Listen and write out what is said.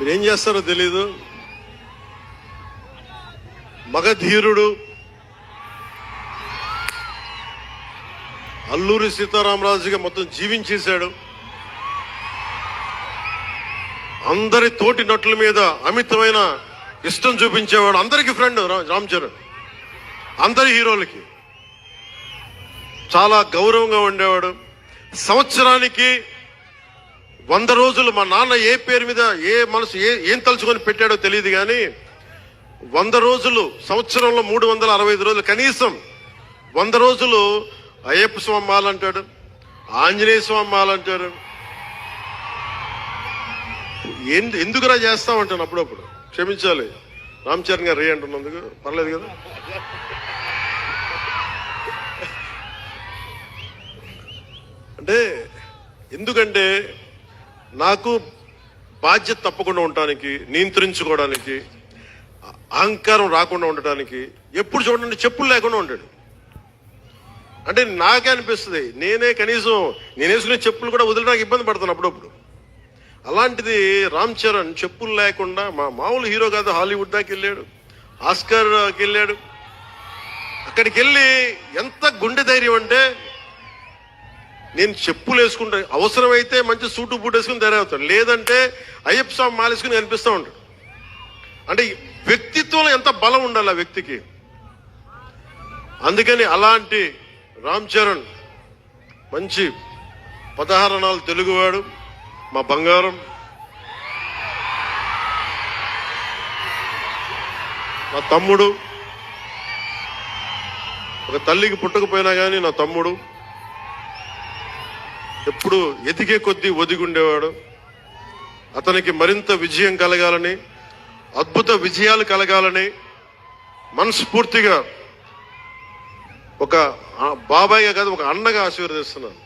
మీరు ఏం చేస్తారో తెలీదు. మగధీరుడు అల్లూరి సీతారామరాజుగా మొత్తం జీవించేశాడు. అందరి తోటి నటుల మీద అమితమైన ఇష్టం చూపించేవాడు అందరికి ఫ్రెండ్ రామ్ చరణ్. అందరి హీరోలకి. చాలా గౌరవంగా ఉండేవాడు. సంవత్సరానికి వంద రోజులు మా నాన్న ఏ పేరు మీద ఏ మనసు ఏ ఏం తలుచుకొని పెట్టాడో తెలియదు కానీ వంద రోజులు సంవత్సరంలో మూడు వందల అరవై ఐదు రోజులు కనీసం వంద రోజులు అయ్యప్ప స్వామి మాలంటాడు ఆంజనేయ స్వామి మాలంటాడు ఎందు ఎందుకురా చేస్తామంటాను అప్పుడప్పుడు. క్షమించాలి. రామ్ చరణ్ గారు రే అంటున్నందుకు. పర్లేదు కదా? అంటే ఎందుకంటే నాకు బాధ్యత తప్పకుండా ఉండటానికి నియంత్రించుకోవడానికి అహంకారం రాకుండా ఉండటానికి ఎప్పుడు చూడండి చెప్పులు లేకుండా ఉంటాడు అంటే నాకే అనిపిస్తుంది నేనే కనీసం నేను వేసుకునే చెప్పులు కూడా వదిలడానికి ఇబ్బంది పడతాను అప్పుడప్పుడు. అలాంటిది రామ్ చరణ్ చెప్పులు లేకుండా మా మామూలు హీరో కాదు హాలీవుడ్ దాకా వెళ్ళాడు ఆస్కర్కి వెళ్ళాడు. అక్కడికి వెళ్ళి ఎంత గుండె ధైర్యం అంటే నేను చెప్పులు వేసుకుంటాను అవసరమైతే మంచి సూటు బూట్ వేసుకుని తయారవుతాడు లేదంటే అయ్యప్ప స్వామి మాలేసుకుని కనిపిస్తూ ఉంటాడు. అంటే వ్యక్తిత్వంలో ఎంత బలం ఉండాలి ఆ వ్యక్తికి? అందుకని అలాంటి రామ్ చరణ్ మంచి పదహారణాలు తెలుగువాడు మా బంగారం. నా తమ్ముడు. ఒక తల్లికి పుట్టకపోయినా కానీ నా తమ్ముడు. ఎప్పుడు ఎదిగే కొద్దీ ఒదిగుండేవాడు. అతనికి మరింత విజయం కలగాలని అద్భుత విజయాలు కలగాలని మనస్ఫూర్తిగా ఒక బాబాయ్గా కాదు ఒక అన్నగా ఆశీర్వదిస్తున్నాను.